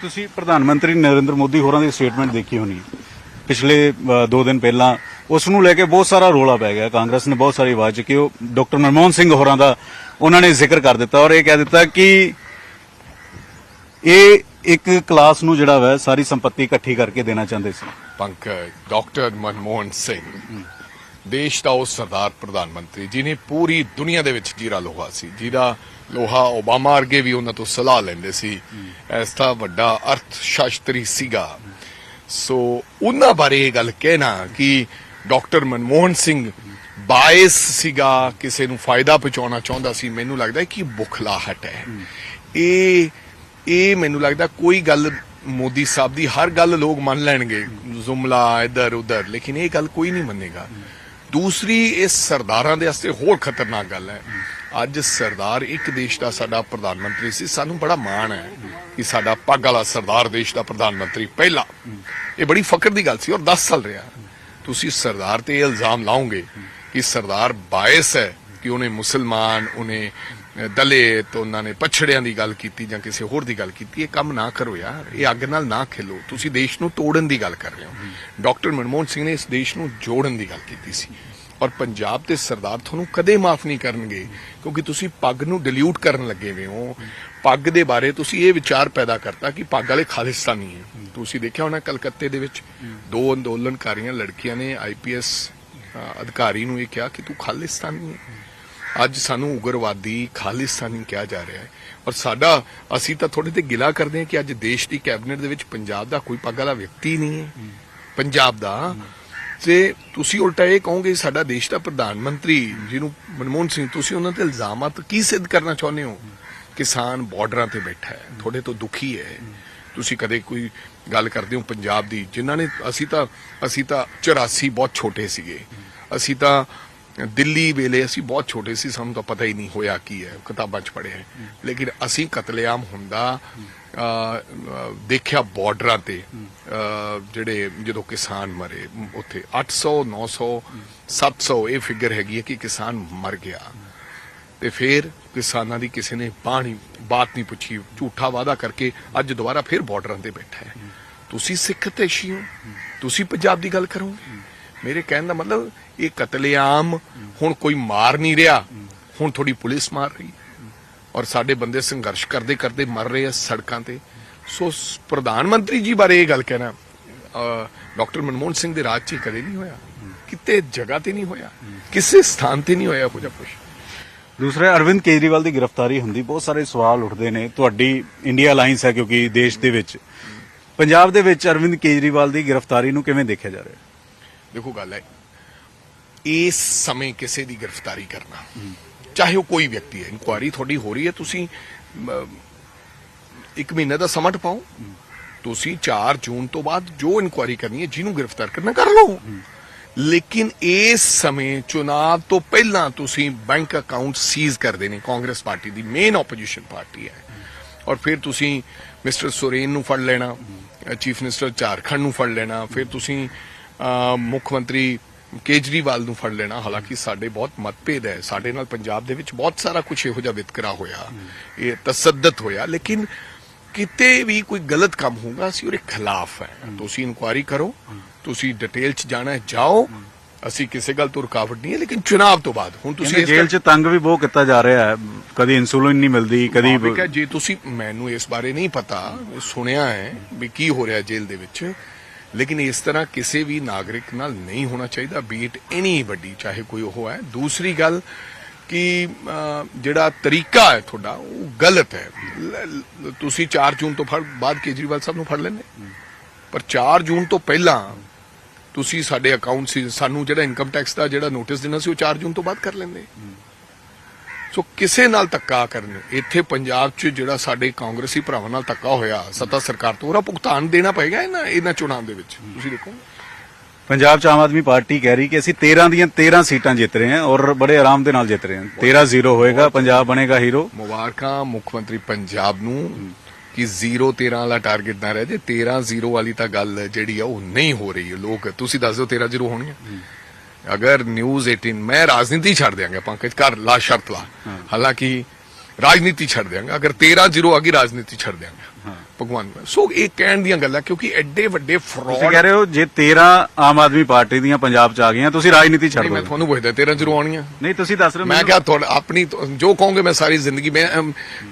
ਤੁਸੀਂ ਪ੍ਰਧਾਨ ਮੰਤਰੀ ਨਰਿੰਦਰ ਮੋਦੀ ਹੋਰਾਂ ਦੀ ਸਟੇਟਮੈਂਟ ਦੇਖੀ ਹੋਣੀ ਪਿਛਲੇ 2 ਦਿਨ ਪਹਿਲਾਂ ਉਸ ਨੂੰ ਲੈ ਕੇ ਬਹੁਤ ਸਾਰਾ ਰੋਲਾ ਪੈ ਗਿਆ। ਕਾਂਗਰਸ ਨੇ ਬਹੁਤ ਸਾਰੀ ਆਵਾਜ਼ ਚੁੱਕੀ। ਉਹ ਡਾਕਟਰ ਮਨਮੋਹਨ ਸਿੰਘ ਹੋਰਾਂ ਦਾ ਉਹਨਾਂ ਨੇ ਜ਼ਿਕਰ ਕਰ ਦਿੱਤਾ ਔਰ ਇਹ ਕਹਿ ਦਿੱਤਾ ਕਿ ਇਹ ਇੱਕ ਕਲਾਸ ਨੂੰ ਜਿਹੜਾ ਵਾ ਸਾਰੀ ਸੰਪત્ਤੀ ਇਕੱਠੀ ਕਰਕੇ ਦੇਣਾ ਚਾਹੁੰਦੇ ਸੀ। ਪੰਕਜ ਡਾਕਟਰ ਮਨਮੋਹਨ ਸਿੰਘ। ਦੇਸ਼ ਦਾ ਉਹ ਸਰਦਾਰ ਪ੍ਰਧਾਨ ਮੰਤਰੀ ਜਿਨੇ ਪੂਰੀ ਦੁਨੀਆ ਦੇ ਵਿੱਚ ਜੀਰਾ ਲੋਹਾ ਸੀ। ਜਿਹਦਾ ਲੋਹਾ ਓਬਾਮਾ ਵਰਗੇ ਵੀ ਉਹਨਾਂ ਤੋਂ ਸਲਾਹ ਲੈਂਦੇ ਸੀ। ਇਸ ਦਾ ਵੱਡਾ ਅਰਥ ਸ਼ਾਸਤਰੀ ਸੀਗਾ। ਸੋ ਉਹਨਾਂ ਬਾਰੇ ਇਹ ਗੱਲ ਕਹਿਣਾ ਕਿ ਡਾਕਟਰ ਮਨਮੋਹਨ ਸਿੰਘ ਬਾਇਸ ਸੀਗਾ, ਕਿਸੇ ਨੂੰ ਫਾਇਦਾ ਪਹੁੰਚਾਉਣਾ ਚਾਹੁੰਦਾ ਸੀ। ਮੈਨੂੰ ਲੱਗਦਾ ਹੈ ਕਿ ਬੁਖਲਾਹਟ ਹੈ। ਇਹ ਇਹ ਮੈਨੂੰ ਲੱਗਦਾ ਕੋਈ ਗੱਲ ਮੋਦੀ ਸਾਹਿਬ ਦੀ ਹਰ ਗੱਲ ਲੋਕ ਮੰਨ ਲੈਣਗੇ। ਜ਼ੁਮਲਾ ਇੱਧਰ ਉੱਧਰ ਲੇਕਿਨ ਇਹ ਗੱਲ ਕੋਈ ਨਹੀਂ ਮੰਨੇਗਾ। ਦੂਸਰੀ, ਇਸ ਸਰਦਾਰਾਂ ਦੇ ਵਾਸਤੇ ਹੋਰ ਖਤਰਨਾਕ ਗੱਲ ਹੈ। ਅੱਜ ਸਰਦਾਰ ਇੱਕ ਦੇਸ਼ ਦਾ ਸਾਡਾ ਪ੍ਰਧਾਨ ਮੰਤਰੀ ਸੀ, ਸਾਨੂੰ ਬੜਾ ਮਾਣ ਹੈ ਕਿ ਸਾਡਾ ਪੱਗ ਵਾਲਾ ਸਰਦਾਰ ਦੇਸ਼ ਦਾ ਪ੍ਰਧਾਨ ਮੰਤਰੀ ਪਹਿਲਾ। ਇਹ ਬੜੀ ਫਕਰ ਦੀ ਗੱਲ ਸੀ ਔਰ 10 ਸਾਲ ਰਿਹਾ। ਤੁਸੀਂ ਸਰਦਾਰ ਤੇ ਇਹ ਇਲਜ਼ਾਮ ਲਾਓਗੇ ਕਿ ਸਰਦਾਰ ਬਾਇਸ ਹੈ ਕਿ ਉਹਨੇ ਮੁਸਲਮਾਨ, ਉਹਨੇ ਦਲਿਤ ਉਹਨਾਂ ਨੇ ਪਛੜਿਆਂ ਦੀ ਗੱਲ ਕੀਤੀ ਜਾਂ ਕਿਸੇ ਹੋਰ ਦੀ ਗੱਲ ਕੀਤੀ, ਇਹ ਕੰਮ ਨਾ ਕਰੋ ਯਾਰ, ਇਹ ਅੱਗ ਨਾਲ ਨਾ ਖੇਲੋ। ਤੁਸੀਂ ਦੇਸ਼ ਨੂੰ ਤੋੜਨ ਦੀ ਗੱਲ ਕਰ ਰਹੇ ਹੋ। ਡਾਕਟਰ ਮਨਮੋਹਨ ਸਿੰਘ ਨੇ ਇਸ ਦੇਸ਼ ਨੂੰ ਜੋੜਨ ਦੀ ਗੱਲ ਕੀਤੀ ਸੀ। ਔਰ ਪੰਜਾਬ ਦੇ ਸਰਦਾਰ ਤੁਹਾਨੂੰ ਕਦੇ ਮਾਫ ਨਹੀਂ ਕਰਨਗੇ, ਕਿਉਂਕਿ ਤੁਸੀਂ ਪੱਗ ਨੂੰ ਡਿਲੂਟ ਕਰਨ ਲੱਗੇ ਹੋਏ ਹੋ। ਪੱਗ ਦੇ ਬਾਰੇ ਤੁਸੀਂ ਇਹ ਵਿਚਾਰ ਪੈਦਾ ਕਰਤਾ ਕਿ ਪੱਗ ਵਾਲੇ ਖਾਲਿਸਤਾਨੀ ਹੈ। ਤੁਸੀਂ ਦੇਖਿਆ ਹੋਣਾ ਕਲਕੱਤੇ ਦੇ ਵਿੱਚ ਦੋ ਅੰਦੋਲਨਕਾਰੀਆਂ, ਲੜਕੀਆਂ ਨੇ ਆਈਪੀਐਸ ਅਧਿਕਾਰੀ ਨੂੰ ਇਹ ਕਿਹਾ ਕਿ ਤੂੰ ਖਾਲਿਸਤਾਨੀ ਹੈ। ਅੱਜ ਸਾਨੂੰ ਉਗਰਵਾਦੀ ਖਾਲਿਸਤਾਨੀ ਕਿਹਾ ਜਾ ਰਿਹਾ ਹੈ। ਔਰ ਸਾਡਾ ਅਸੀਂ ਤਾਂ ਥੋੜੇ ਤੇ ਗਿਲਾ ਕਰਦੇ ਹਾਂ ਕਿ ਅੱਜ ਦੇਸ਼ ਦੀ ਕੈਬਨਿਟ ਦੇ ਵਿੱਚ ਪੰਜਾਬ ਦਾ ਕੋਈ ਪੱਗ ਵਾਲਾ ਵਿਅਕਤੀ ਨਹੀਂ ਹੈ। ਪੰਜਾਬ ਦਾ। ਤੇ ਤੁਸੀਂ ਉਲਟਾ ਇਹ ਕਹੋਗੇ ਸਾਡਾ ਦੇਸ਼ ਦਾ ਪ੍ਰਧਾਨ ਮੰਤਰੀ ਜਿਹਨੂੰ ਮਨਮੋਹਨ ਸਿੰਘ ਤੁਸੀਂ ਉਹਨਾਂ ਤੇ ਇਲਜ਼ਾਮਾਤ ਕੀ ਸਿੱਧ ਕਰਨਾ ਚਾਹੁੰਦੇ ਹੋ? ਕਿਸਾਨ ਬਾਰਡਰਾਂ ਤੇ ਬੈਠਾ ਹੈ। ਥੋੜੇ ਤੋਂ ਦੁਖੀ ਹੈ। ਤੁਸੀਂ ਕਦੇ ਕੋਈ ਗੱਲ ਕਰਦੇ ਹੋ ਪੰਜਾਬ ਦੀ ਜਿਨ੍ਹਾਂ ਨੇ ਅਸੀਂ ਤਾਂ ਅਸੀਂ ਤਾਂ 84 ਬਹੁਤ ਛੋਟੇ ਸੀਗੇ। ਅਸੀਂ ਤਾਂ ਦਿੱਲੀ ਵੇਲੇ ਅਸੀਂ ਬਹੁਤ ਛੋਟੇ ਸੀ, ਸਾਨੂੰ ਤਾਂ ਪਤਾ ਹੀ ਨਹੀਂ ਹੋਇਆ ਕੀ ਹੈ, ਕਿਤਾਬਾਂ 'ਚ ਪੜ੍ਹਿਆ ਹੈ। ਲੇਕਿਨ ਅਸੀਂ ਕਤਲੇਆਮ ਹੁੰਦਾ ਦੇਖਿਆ ਬਾਰਡਰਾਂ ਤੇ ਜਿਹੜੇ ਜਦੋਂ ਕਿਸਾਨ ਮਰੇ, ਉੱਥੇ 800 900 700 ਇਹ ਫਿਗਰ ਹੈਗੀ ਹੈ ਕਿ ਕਿਸਾਨ ਮਰ ਗਿਆ। ਤੇ ਫਿਰ ਕਿਸਾਨਾਂ ਦੀ ਕਿਸੇ ਨੇ ਬਾਣੀ, ਬਾਤ ਨਹੀਂ ਪੁੱਛੀ, ਝੂਠਾ ਵਾਅਦਾ ਕਰਕੇ ਅੱਜ ਦੁਬਾਰਾ ਫਿਰ ਬਾਰਡਰਾਂ ਤੇ ਬੈਠਾ ਹੈ। ਤੁਸੀਂ ਸਿੱਖ ਤੇ ਸ਼ੀ ਹੋ ਤੁਸੀਂ ਪੰਜਾਬ ਦੀ ਗੱਲ ਕਰੋਗੇ? ਮੇਰੇ ਕਹਿਣ ਦਾ ਮਤਲਬ, ਇਹ ਕਤਲੇਆਮ ਹੁਣ ਕੋਈ ਮਾਰ ਨਹੀਂ ਰਿਹਾ। ਹੁਣ ਥੋੜੀ ਪੁਲਿਸ ਮਾਰ ਰਹੀ ਔਰ ਸਾਡੇ ਬੰਦੇ ਸੰਘਰਸ਼ ਕਰਦੇ ਕਰਦੇ ਮਰ ਰਹੇ ਆ ਸੜਕਾਂ ਤੇ। ਸੋ ਪ੍ਰਧਾਨ ਮੰਤਰੀ ਜੀ ਬਾਰੇ ਇਹ ਗੱਲ ਕਹਿਣਾ ਡਾਕਟਰ ਮਨਮੋਹਨ ਸਿੰਘ ਦੇ ਰਾਜ 'ਚ ਕਦੇ ਨਹੀਂ ਹੋਇਆ। ਕਿਤੇ ਜਗ੍ਹਾ ਤੇ ਨਹੀਂ ਹੋਇਆ। ਕਿਸੇ ਸਥਾਨ ਤੇ ਨਹੀਂ ਹੋਇਆ ਇਹੋ ਜਿਹਾ ਕੁਛ। ਦੂਸਰਾ ਅਰਵਿੰਦ ਕੇਜਰੀਵਾਲ ਦੀ ਗ੍ਰਿਫਤਾਰੀ ਹੁੰਦੀ, ਬਹੁਤ ਸਾਰੇ ਸਵਾਲ ਉੱਠਦੇ ਨੇ। ਤੁਹਾਡੀ ਇੰਡੀਆ ਅਲਾਈਅੰਸ ਹੈ ਕਿਉਂਕਿ ਦੇਸ਼ ਦੇ ਵਿੱਚ। ਪੰਜਾਬ ਦੇ ਵਿੱਚ ਅਰਵਿੰਦ ਕੇਜਰੀਵਾਲ ਦੀ ਗ੍ਰਿਫਤਾਰੀ ਨੂੰ ਕਿਵੇਂ ਦੇਖਿਆ ਜਾ ਰਿਹਾ? ਦੇਖੋ ਗੱਲ ਹੈ, ਇਸ ਸਮੇਂ ਕਿਸੇ ਦੀ ਗ੍ਰਿਫਤਾਰੀ ਕਰਨਾ, ਚਾਹੇ ਉਹ ਕੋਈ ਵਿਅਕਤੀ ਹੈ, ਇਨਕੁਆਰੀ ਤੁਹਾਡੀ ਹੋ ਰਹੀ ਹੈ, ਤੁਸੀਂ ਇੱਕ ਮਹੀਨੇ ਦਾ ਸਮਾਂ ਪਾਓ। ਤੁਸੀਂ 4 ਜੂਨ ਤੋਂ ਬਾਅਦ ਜੋ ਇਨਕੁਆਰੀ ਕਰਨੀ ਹੈ, ਜਿਹਨੂੰ ਗ੍ਰਿਫਤਾਰ ਕਰਨਾ, ਕਰ ਲਓ। ਲੇਕਿਨ ਇਸ ਸਮੇਂ ਚੁਣਾਵ ਤੋਂ ਪਹਿਲਾਂ ਤੁਸੀਂ ਬੈਂਕ ਅਕਾਊਂਟ ਸੀਜ਼ ਕਰਦੇ ਨੇ, ਕਾਂਗਰਸ ਪਾਰਟੀ ਦੀ ਮੇਨ ਆਪੋਜੀਸ਼ਨ ਪਾਰਟੀ ਹੈ। ਔਰ ਫਿਰ ਤੁਸੀਂ ਮਿਸਟਰ ਸੁਰੇਨ ਨੂੰ ਫੜ ਲੈਣਾ, ਚੀਫ ਮਿਨਿਸਟਰ ਝਾਰਖੰਡ ਨੂੰ ਫੜ ਲੈਣਾ, ਫਿਰ ਤੁਸੀਂ ਮੁੱਖ ਮੰਤਰੀ ਕੇਜਰੀਵਾਲ ਨੂੰ ਫੜ ਲੈਣਾ। ਹਾਲਾਂਕਿ ਸਾਡੇ ਬਹੁਤ ਮਤਭੇਦ ਹੈ। ਸਾਡੇ ਨਾਲ ਪੰਜਾਬ ਦੇ ਵਿੱਚ ਬਹੁਤ ਸਾਰਾ ਕੁਝ ਇਹੋ ਜਿਹਾ ਵਿਤਕਰਾ ਹੋਇਆ। ਇਹ ਤਸੱਦਦ ਹੋਇਆ। ਲੇਕਿਨ ਕਿਤੇ ਵੀ ਕੋਈ ਗਲਤ ਕੰਮ ਹੋਊਗਾ ਅਸੀਂ ਉਹਦੇ ਖਿਲਾਫ ਹੈ। ਤੁਸੀਂ ਇਨਕੁਆਰੀ ਕਰੋ। ਤੁਸੀਂ ਡਿਟੇਲ ਚ ਜਾਣਾ ਹੈ। ਜਾਓ। ਅਸੀਂ ਕਿਸੇ ਗੱਲ ਤੋਂ ਰੁਕਾਵਟ ਨਹੀਂ ਹੈ ਲੇਕਿਨ ਚੁਣਾਵ ਤੋਂ ਬਾਅਦ। ਹੁਣ ਤੁਸੀਂ ਜੇਲ੍ਹ 'ਚ ਤੰਗ ਵੀ ਬਹੁਤ ਕੀਤਾ ਜਾ ਰਿਹਾ ਹੈ। ਕਦੀ ਇਨਸੂਲਿਨ ਨਹੀਂ ਮਿਲਦੀ ਕਦੀ ਜੇ ਤੁਸੀਂ ਮੈਨੂੰ ਇਸ ਬਾਰੇ ਨਹੀਂ ਪਤਾ ਸੁਣਿਆ ਹੈ ਵੀ ਕੀ ਹੋ ਰਿਹਾ ਜੇਲ੍ਹ ਦੇ ਵਿੱਚ ਲੇਕਿਨ ਇਸ ਤਰ੍ਹਾਂ ਕਿਸੇ ਵੀ ਨਾਗਰਿਕ ਨਾਲ ਨਹੀਂ ਹੋਣਾ ਚਾਹੀਦਾ ਬੀਟ ਐਨੀ ਵੱਡੀ, ਚਾਹੇ ਕੋਈ ਉਹ ਹੈ। ਦੂਸਰੀ ਗੱਲ ਕਿ ਜਿਹੜਾ ਤਰੀਕਾ ਹੈ ਤੁਹਾਡਾ, ਉਹ ਗਲਤ ਹੈ। ਤੁਸੀਂ 4 ਜੂਨ ਤੋਂ ਫੜ, ਬਾਅਦ ਕੇਜਰੀਵਾਲ ਸਾਹਿਬ ਨੂੰ ਫੜ ਲੈਂਦੇ। ਪਰ 4 ਜੂਨ ਤੋਂ ਪਹਿਲਾਂ ਤੁਸੀਂ ਸਾਡੇ ਅਕਾਊਂਟ ਸੀ, ਸਾਨੂੰ ਜਿਹੜਾ ਇਨਕਮ ਟੈਕਸ ਦਾ ਜਿਹੜਾ ਨੋਟਿਸ ਦੇਣਾ ਸੀ, ਉਹ 4 ਜੂਨ ਤੋਂ ਬਾਅਦ ਕਰ ਲੈਂਦੇ। ਸੋ ਕਿਸੇ ਨਾਲ ਧੱਕਾ ਕਰਨ ਇੱਥੇ ਪੰਜਾਬ 'ਚ ਜਿਹੜਾ ਸਾਡੇ ਕਾਂਗਰਸੀ ਭਰਾਵਾਂ ਨਾਲ ਧੱਕਾ ਹੋਇਆ ਸੱਤਾ ਸਰਕਾਰ ਤੋਂ ਉਹਦਾ ਭੁਗਤਾਨ ਦੇਣਾ ਪਏਗਾ ਇਹਨਾਂ ਇਹਨਾਂ ਚੋਣਾਂ ਦੇ ਵਿੱਚ? ਤੁਸੀਂ ਦੇਖੋ। ਪੰਜਾਬ 'ਚ ਆਮ ਆਦਮੀ ਪਾਰਟੀ ਕਹਿ ਰਹੀ ਕਿ ਅਸੀਂ 13 ਦੀਆਂ 13 ਸੀਟਾਂ ਜਿੱਤ ਰਹੇ ਹਾਂ ਔਰ ਬੜੇ ਆਰਾਮ ਦੇ ਨਾਲ ਜਿੱਤ ਰਹੇ ਹਾਂ। 13 0 ਹੋਏਗਾ ਪੰਜਾਬ ਬਣੇਗਾ ਹੀਰੋ। ਮੁਬਾਰਕਾਂ ਮੁੱਖ ਮੰਤਰੀ ਪੰਜਾਬ ਨੂੰ ਕਿ 0 13 ਵਾਲਾ ਟਾਰਗੇਟ ਨਾ ਰਹਿ ਜੇ। 13 0 ਵਾਲੀ ਤਾਂ ਗੱਲ ਜਿਹੜੀ ਆ ਉਹ ਨਹੀਂ ਹੋ ਰਹੀ ਲੋਕ ਤੁਸੀਂ ਦੱਸ ਦਿਓ 13 0 ਹੋਣੀਆਂ। ਅਗਰ ਨਿਊਜ਼ 18 ਮੈਂ ਰਾਜਨੀਤੀ ਛੱਡ ਦਿਆਂਗਾ ਪੰਕਜ ਕਰ ਲਾ ਸ਼ਰਤ ਲਾ। ਹਾਲਾਂਕਿ ਰਾਜਨੀਤੀ ਛੱਡ ਦਿਆਂਗਾ ਅਗਰ 13 0 ਆ ਗਈ ਰਾਜਨੀਤੀ ਛੱਡ ਦਿਆਂਗਾ। ਭਗਵਾਨ ਸੋ ਇਹ ਕਹਿਣ ਦੀਆਂ ਗੱਲਾਂ ਕਿਉਂਕਿ ਐਡੇ ਵੱਡੇ ਤੁਸੀਂ ਫਰਾਡ ਕਹਿ ਰਹੇ ਹੋ ਜੇ 13 ਆਮ ਆਦਮੀ ਪਾਰਟੀ ਦੀਆਂ ਪੰਜਾਬ ਚ ਆ ਗਈਆਂ ਤੁਸੀਂ ਰਾਜਨੀਤੀ ਛੱਡ ਮੈਂ ਦਿਓ। ਤੁਹਾਨੂੰ ਪੁੱਛਦਾ 13 ਜ਼ਰੂਰ ਆਉਣੀਆਂ? ਨਹੀਂ ਤੁਸੀਂ ਦੱਸ ਰਹੇ ਮੈਂ ਕਿਹਾ ਤੁਹਾਡਾ ਆਪਣੀ ਜੋ ਕਹੋਗੇ ਮੈਂ ਸਾਰੀ ਜ਼ਿੰਦਗੀ ਮੈਂ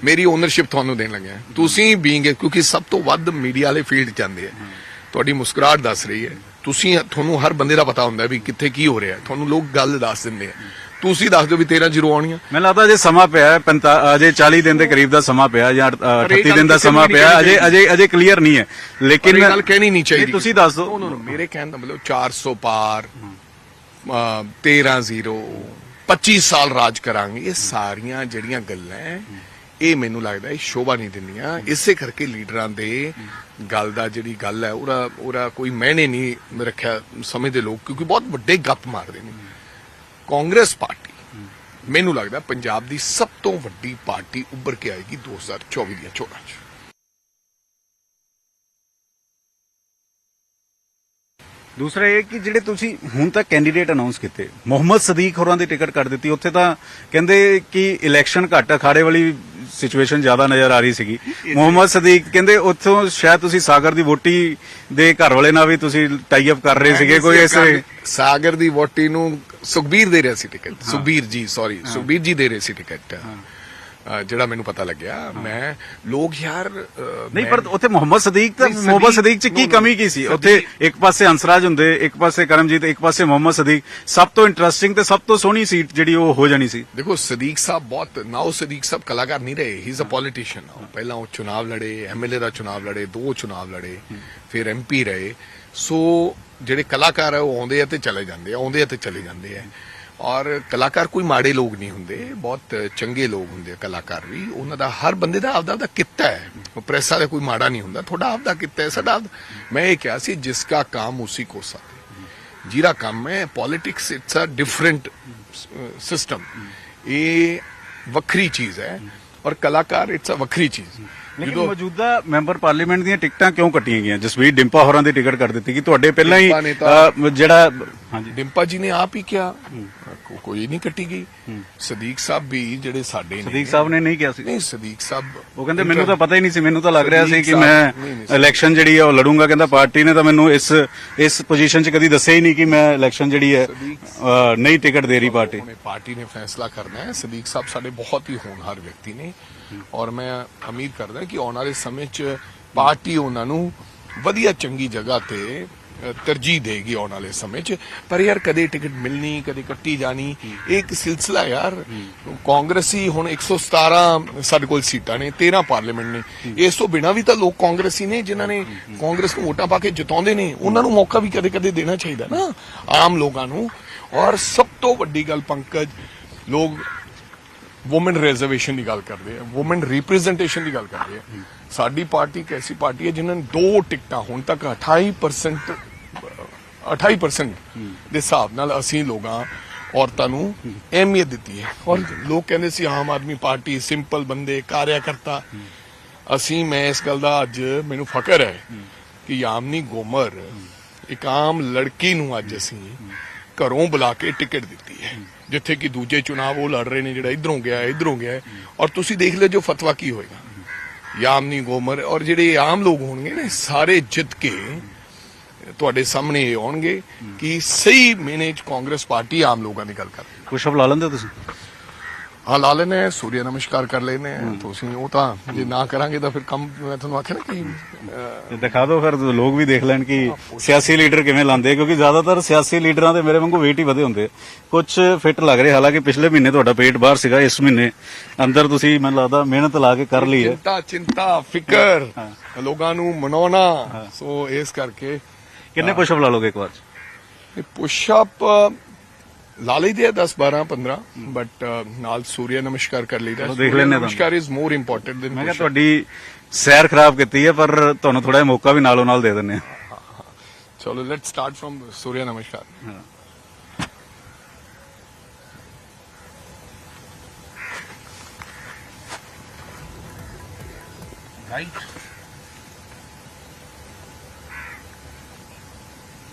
ਮੇਰੀ ਓਨਰਸ਼ਿਪ ਤੁਹਾਨੂੰ ਦੇਣ ਲੱਗਿਆ। ਤੁਸੀਂ ਬੀਇੰਗ ਕਿਉਂਕਿ ਸਭ ਤੋਂ ਵੱਧ ਮੀਡੀਆ ਵਾਲੇ ਫੀਲਡ ਜਾਂਦੇ ਆ। ਤੁਹਾਡੀ ਮੁਸਕਰਾਹਟ ਦੱਸ ਰਹੀ ਹੈ। ਤੁਸੀਂ ਤੁਹਾਨੂੰ ਹਰ ਬੰਦੇ ਦਾ ਪਤਾ ਹੁੰਦਾ ਵੀ ਕਿੱਥੇ ਕੀ ਹੋ ਰਿਹਾ। ਤੁਹਾਨੂੰ ਲੋਕ ਗੱਲ ਦੱਸ ਦਿੰਦੇ ਆ। ਤੁਸੀਂ ਦੱਸ ਦਿਓ ਵੀ 13 ਜ਼ੀਰੋ ਆਉਣੀਆਂ। ਮੈਨੂੰ ਲੱਗਦਾ ਜੇ ਸਮਾਂ ਪਿਆ ਹੈ, ਅਜੇ 40 ਦਿਨ ਦੇ ਕਰੀਬ ਦਾ ਸਮਾਂ ਪਿਆ ਜਾਂ ਅ, ਪਰ ਇਹ 38 ਦਿਨ ਦਾ ਸਮਾਂ ਪਿਆ ਅਜੇ ਅਜੇ ਅਜੇ ਕਲੀਅਰ ਨਹੀਂ ਹੈ। ਲੇਕਿਨ ਗੱਲ ਕਹਿਣੀ ਨਹੀਂ ਚਾਹੀਦੀ। ਤੁਸੀਂ ਦੱਸ ਦਿਓ। ਮੇਰੇ ਕਹਿਣ ਦਾ ਮਤਲਬ 400 ਪਾਰ ਅ, 13 ਜ਼ੀਰੋ 25 ਸਾਲ ਰਾਜ ਕਰਾਂਗੇ। ਇਹ ਸਾਰੀਆਂ ਜਿਹੜੀਆਂ ਗੱਲਾਂ ਹੈ, ਇਹ ਮੈਨੂੰ ਲੱਗਦਾ ਇਹ ਸ਼ੋਭਾ ਨਹੀਂ ਦਿੰਦੀਆਂ। ਇਸੇ ਕਰਕੇ ਲੀਡਰਾਂ ਦੇ ਗੱਲ ਦਾ ਜਿਹੜੀ ਗੱਲ ਹੈ, ਉਹਦਾ ਉਹਦਾ ਕੋਈ ਮੈਨੇ ਨਹੀਂ ਰੱਖਿਆ ਸਮਝਦੇ ਲੋਕ, ਕਿਉਂਕਿ ਬਹੁਤ ਵੱਡੇ ਗੱਪ ਮਾਰਦੇ ਨੇ। ਕਾਂਗਰਸ ਪਾਰਟੀ, ਮੈਨੂੰ ਲੱਗਦਾ ਪੰਜਾਬ ਦੀ ਸਭ ਤੋਂ ਵੱਡੀ ਪਾਰਟੀ ਉੱਭਰ ਕੇ ਆਏਗੀ 2024 ਦੀਆਂ ਚੋਣਾਂ 'ਚ। ਦੂਸਰਾ ਇਹ ਕਿ ਜਿਹੜੇ ਤੁਸੀਂ ਹੁਣ ਤੱਕ ਕੈਂਡੀਡੇਟ ਅਨਾਉਂਸ ਕੀਤੇ, ਮੁਹੰਮਦ ਸਦੀਕ ਹੋਰਾਂ ਦੀ ਟਿਕਟ ਕੱਟ ਦਿੱਤੀ, ਉੱਥੇ ਤਾਂ ਕਹਿੰਦੇ ਕਿ ਇਲੈਕਸ਼ਨ ਘੱਟ ਅਖਾੜੇ ਵਾਲੀ ਸਿਚੁਏਸ਼ਨ ਜ਼ਿਆਦਾ ਨਜ਼ਰ ਆ ਰਹੀ ਸੀਗੀ। ਮੁਹੰਮਦ ਸਦੀਕ ਕਹਿੰਦੇ ਉੱਥੋਂ ਸ਼ਾਇਦ ਤੁਸੀਂ ਸਾਗਰ ਦੀ ਵੋਟੀ ਦੇ ਘਰ ਵਾਲੇ ਨਾਲ ਵੀ ਤੁਸੀਂ ਟਾਈ ਅਪ ਕਰ ਰਹੇ ਸੀਗੇ ਕੋਈ ਇਸ ਸਾਗਰ ਦੀ ਵੋਟੀ ਨੂੰ ਸੁਖਬੀਰ ਦੇ ਰਿਹਾ ਸੀ ਟਿਕਟ ਸੁਖਬੀਰ ਜੀ ਸੌਰੀ ਸੁਖਬੀਰ ਜੀ ਦੇ ਰਹੇ ਸੀ ਟਿਕਟ ਜਿਹੜਾ ਮੈਨੂੰ ਪਤਾ ਲੱਗਿਆ ਮੈਂ ਲੋਕ ਯਾਰ ਨਹੀਂ ਪਰ ਉੱਥੇ ਮੁਹੰਮਦ ਸਦੀਕ ਤਾਂ ਮੁਹੰਮਦ ਸਦੀਕ- ਚ ਕੀ ਕਮੀ ਕੀ ਸੀ? ਉੱਥੇ ਇੱਕ ਪਾਸੇ ਹੰਸਰਾਜ ਹੁੰਦੇ ਇੱਕ ਪਾਸੇ ਕਰਮਜੀਤ ਇੱਕ ਪਾਸੇ ਮੁਹੰਮਦ ਸਦੀਕ। ਸਭ ਤੋਂ ਇੰਟਰਸਟਿੰਗ ਤੇ ਸਭ ਤੋਂ ਸੋਹਣੀ ਸੀਟ ਜਿਹੜੀ ਉਹ ਹੋ ਜਾਣੀ ਸੀ। ਦੇਖੋ ਸਦੀਕ ਸਾਹਿਬ ਬਹੁਤ ਨਾਓ ਸਦੀਕ ਸਾਹਿਬ ਕਲਾਕਾਰ ਨਹੀਂ ਰਹੇ ਹੀ। ਇਜ਼ ਅ ਪੋਲੀਟੀਸ਼ੀਅਨ ਪਹਿਲਾਂ ਉਹ ਚੁਣਾਵ ਲੜੇ ਐਮਐਲਏ ਦਾ ਚੁਣਾਵ ਲੜੇ ਦੋ ਚੁਣਾਵ ਲੜੇ ਫਿਰ ਐਮਪੀ ਰਹੇ। ਸੋ ਜਿਹੜੇ ਕਲਾਕਾਰ ਆ ਉਹ ਆਉਂਦੇ ਆ ਤੇ ਚਲੇ ਜਾਂਦੇ ਆ ਆਉਂਦੇ ਆ ਤੇ ਚਲੇ ਜਾਂਦੇ ਆ। ਔਰ ਕਲਾਕਾਰ ਕੋਈ ਮਾੜੇ ਲੋਕ ਨਹੀਂ ਹੁੰਦੇ ਬਹੁਤ ਚੰਗੇ ਲੋਕ ਹੁੰਦੇ ਆ ਕਲਾਕਾਰ ਵੀ। ਉਹਨਾਂ ਦਾ ਹਰ ਬੰਦੇ ਦਾ ਆਪਦਾ ਆਪਦਾ ਕਿੱਤਾ ਹੈ। ਉਹ ਪ੍ਰੈਸ ਵਾਲਾ ਕੋਈ ਮਾੜਾ ਨਹੀਂ ਹੁੰਦਾ ਤੁਹਾਡਾ ਆਪਦਾ ਕਿੱਤਾ ਹੈ ਸਾਡਾ ਮੈਂ ਇਹ ਕਿਹਾ ਸੀ ਜਿਸ ਦਾ ਕੰਮ ਉਸੇ ਕੋ ਸਾਥ ਜਿਹੜਾ ਕੰਮ ਹੈ politics it's a different system ਇਹ ਵੱਖਰੀ ਚੀਜ਼ ਹੈ ਔਰ ਕਲਾਕਾਰ ਇਟਸ ਅ ਵੱਖਰੀ ਚੀਜ਼। ਲੇਕਿਨ ਜਦੋਂ ਮੌਜੂਦਾ ਮੈਂਬਰ ਪਾਰਲੀਮੈਂਟ ਦੀਆਂ ਟਿਕਟਾਂ ਕਿਉਂ ਕੱਟੀਆਂ ਗਈਆਂ? ਜਸਵੀਰ ਡਿੰਪਾ ਹੋਰਾਂ ਦੀ ਟਿਕਟ ਕੱਟ ਦਿੱਤੀ ਕਿ ਤੁਹਾਡੇ ਪਹਿਲਾਂ ਹੀ ਜਿਹੜਾ ਡਿੰਪਾ ਜੀ ਨੇ ਆਪ ਹੀ ਕਿਹਾ ਕੋ- ਕੋਈ ਨਹੀਂ ਕੱਟੀ ਗਈ। ਸਦੀਕ ਸਾਹਿਬ ਵੀ ਜਿਹੜੇ ਸਾਡੇ ਨੇ ਸਦੀਕ ਸਾਹਿਬ ਨੇ ਨਹੀਂ ਕਿਹਾ ਸੀ। ਨਹੀਂ ਸਦੀਕ ਸਾਹਿਬ ਉਹ ਕਹਿੰਦੇ ਮੈਨੂੰ ਤਾਂ ਪਤਾ ਹੀ ਨਹੀਂ ਸੀ ਮੈਨੂੰ ਤਾਂ ਲੱਗ ਰਿਹਾ ਸੀ ਕਿ ਮੈਂ ਨਹੀਂ, ਇਲੈਕਸ਼ਨ ਜਿਹੜੀ ਹੈ ਉਹ ਲੜੂੰਗਾ ਕਹਿੰਦਾ ਪਾਰਟੀ ਨੇ ਤਾਂ ਮੈਨੂੰ ਇਸ ਇਸ ਪੋਜੀਸ਼ਨ 'ਚ ਕਦੀ ਦੱਸਿਆ ਹੀ ਨਹੀਂ ਕਿ ਮੈਂ ਇਲੈਕਸ਼ਨ ਜਿਹੜੀ ਹੈ ਅ, ਨਹੀਂ ਟਿਕਟ ਦੇ ਰਹੀ ਪਾਰਟੀ। ਉਹਨੇ ਪਾਰਟੀ ਨੇ ਫੈਸਲਾ ਕਰਨਾ ਹੈ। ਸਦੀਕ ਸਾਹਿਬ ਸਾਡੇ ਬਹੁਤ ਹੀ ਹੋਣਹਾਰ ਵਿਅਕਤੀ ਨੇ ਔਰ ਮੈਂ ਉਮੀਦ ਕਰਦਾ ਕਿ ਆਉਣ ਵਾਲੇ ਸਮੇਂ 'ਚ ਪਾਰਟੀ ਉਹਨਾਂ ਨੂੰ ਵਧੀਆ ਚੰਗੀ ਜਗ੍ਹਾ ਤੇ ਤਰਜੀਹ ਦੇਗੀ ਆਉਣ ਵਾਲੇ ਸਮੇਂ 'ਚ। ਪਰ ਯਾਰ ਕਦੇ ਟਿਕਟ ਮਿਲਣੀ, ਕਦੇ ਕੱਟੀ ਜਾਣੀ, ਇਹ ਇੱਕ ਸਿਲਸਿਲਾ ਯਾਰ। ਕਾਂਗਰਸੀ ਹੁਣ 117 ਸਾਡੇ ਕੋਲ ਸੀਟਾਂ ਨੇ 13 ਪਾਰਲੀਮੈਂਟ ਨੇ। ਇਸ ਤੋਂ ਬਿਨਾਂ ਵੀ ਤਾਂ ਲੋਕ ਕਾਂਗਰਸੀ ਨੇ, ਜਿਨ੍ਹਾਂ ਨੇ ਕਾਂਗਰਸ ਨੂੰ ਵੋਟਾਂ ਪਾ ਕੇ ਜਿਤਾਉਂਦੇ ਨੇ, ਉਹਨਾਂ ਨੂੰ ਮੌਕਾ ਵੀ ਕਦੇ ਕਦੇ ਦੇਣਾ ਚਾਹੀਦਾ ਨਾ, ਆਮ ਲੋਕਾਂ ਨੂੰ। ਔਰ ਸਭ ਤੋਂ ਵੱਡੀ ਗੱਲ ਪੰਕਜ, ਲੋਕ ਔਮਨ ਰਿਜ਼ਰਵੇਸ਼ਨ ਦੀ ਗੱਲ ਕਰਦੇ ਆ ਔਮਨ ਰਿਪਰੈਜ਼ੈਂਟੇਸ਼ਨ ਦੀ ਗੱਲ ਕਰਦੇ ਆ। ਸਾਡੀ ਪਾਰਟੀ ਇੱਕ ਐਸੀ ਪਾਰਟੀ ਹੈ ਜਿਨ੍ਹਾਂ ਨੇ ਦੋ ਟਿਕਟਾਂ ਹੁਣ ਤੱਕ 28% 28% ਦੇ ਹਿਸਾਬ ਨਾਲ ਅਸੀਂ ਲੋਕਾਂ ਔਰਤਾਂ ਨੂੰ ਅਹਿਮੀਅਤ ਦਿੱਤੀ ਹੈ। ਔਰ ਲੋਕ ਕਹਿੰਦੇ ਸੀ ਆਮ ਆਦਮੀ ਪਾਰਟੀ ਸਿੰਪਲ ਬੰਦੇ ਕਾਰਿਆਕਰਤਾ। ਅਸੀਂ ਮੈਂ ਇਸ ਗੱਲ ਦਾ ਅੱਜ ਮੈਨੂੰ ਫਖਰ ਹੈ ਕਿ ਯਾਮਨੀ ਗੋਮਰ ਇੱਕ ਆਮ ਲੜਕੀ ਨੂੰ ਅੱਜ ਅਸੀਂ ਘਰੋਂ ਬੁਲਾ ਕੇ ਟਿਕਟ ਦਿੱਤੀ। ਜਿੱਥੇ ਕਿ ਦੂਜੇ ਚੁਣਾਵ ਉਹ ਲੜ ਰਹੇ ਨੇ ਜਿਹੜਾ ਇਧਰੋਂ ਗਿਆ ਇਧਰੋਂ ਗਿਆ ਔਰ ਤੁਸੀਂ ਦੇਖ ਲਿਓ ਜੋ ਫਤਵਾ ਕੀ ਹੋਏਗਾ। ਯਾਮਨੀ ਗੋਮਰ ਔਰ ਜਿਹੜੇ ਆਮ ਲੋਕ ਹੋਣਗੇ ਨੇ ਸਾਰੇ ਜਿੱਤ ਕੇ ਤੁਹਾਡੇ ਸਾਹਮਣੇ ਇਹ ਆਉਣਗੇ ਕਿ ਸਹੀ ਮੈਨੇ ਚ ਕਾਂਗਰਸ ਪਾਰਟੀ ਆਮ ਲੋਕਾਂ ਦੀ ਗੱਲ ਕਰ ਰਹੀ ਹੈ। ਲਾ ਲੈਂਦੇ ਤੁਸੀਂ? ਹਾਂ ਲਾ ਲੈਨੇ ਆ ਸੂਰਿਆ ਨਮਸਕਾਰ ਕਰ ਲੈਨੇ ਤੁਸੀਂ ਉਹ ਤਾਂ ਜੇ ਨਾ ਕਰਾਂਗੇ ਤਾਂ ਫਿਰ ਕੰਮ ਮੈਂ ਤੁਹਾਨੂੰ ਆਖਿਆ ਨਾ ਕਿ ਦਿਖਾ ਦਿਓ ਫਿਰ ਲੋਕ ਵੀ ਦੇਖ ਲੈਣ ਕਿ ਸਿਆਸੀ ਲੀਡਰ ਕਿਵੇਂ ਲਾਉਂਦੇ ਕਿਉਂਕਿ ਜ਼ਿਆਦਾਤਰ ਸਿਆਸੀ ਲੀਡਰਾਂ ਦੇ ਮੇਰੇ ਵਾਂਗੂ weight ਹੀ ਵਧੇ ਹੁੰਦੇ ਕੁਝ ਫਿੱਟ ਲੱਗ ਰਹੇ ਹਾਲਾਂਕਿ ਪਿਛਲੇ ਮਹੀਨੇ ਤੁਹਾਡਾ ਪੇਟ ਬਾਹਰ ਸੀਗਾ ਇਸ ਮਹੀਨੇ ਅੰਦਰ ਤੁਸੀਂ ਮੈਨੂੰ ਲੱਗਦਾ ਮਿਹਨਤ ਲਾ ਕੇ ਕਰ ਲਈ ਹੈ। ਚਿੰਤਾ ਚਿੰਤਾ ਫਿਕਰ ਲੋਕਾਂ ਨੂੰ ਮਨਾਉਣਾ। ਸੋ ਇਸ ਕਰਕੇ ਕਿੰਨੇ ਪੁਸ਼ਅਪ ਲਾ ਲੋਗੇ ਇੱਕ ਵਾਰ? 'ਚ? ਲਾ ਲਈਦੇ ਆ 10 12 15 ਬਟ ਨਾਲ ਸੂਰਿਆ ਨਮਸਕਾਰ ਕਰ ਲਈਦਾ ਦੇਖ ਹਾਂ ਨਮਸਕਾਰ ਇਜ਼ ਮੋਰ ਇੰਪੋਰਟੈਂਟ ਮੈਂ ਦੈਨ ਕਿਹਾ ਤੁਹਾਡੀ ਸੈਰ ਖਰਾਬ ਕੀਤੀ ਹੈ ਪਰ ਤੁਹਾਨੂੰ ਥੋੜਾ ਜਿਹਾ ਮੌਕਾ ਵੀ ਨਾਲੋਂ ਨਾਲ ਦੇ ਦਿੰਨੇ ਆ ਚਲੋ ਲੈਟਸ ਸਟਾਰਟ ਫਰਮ ਸੂਰਿਆ ਨਮਸਕਾਰ। ਰਾਈਟ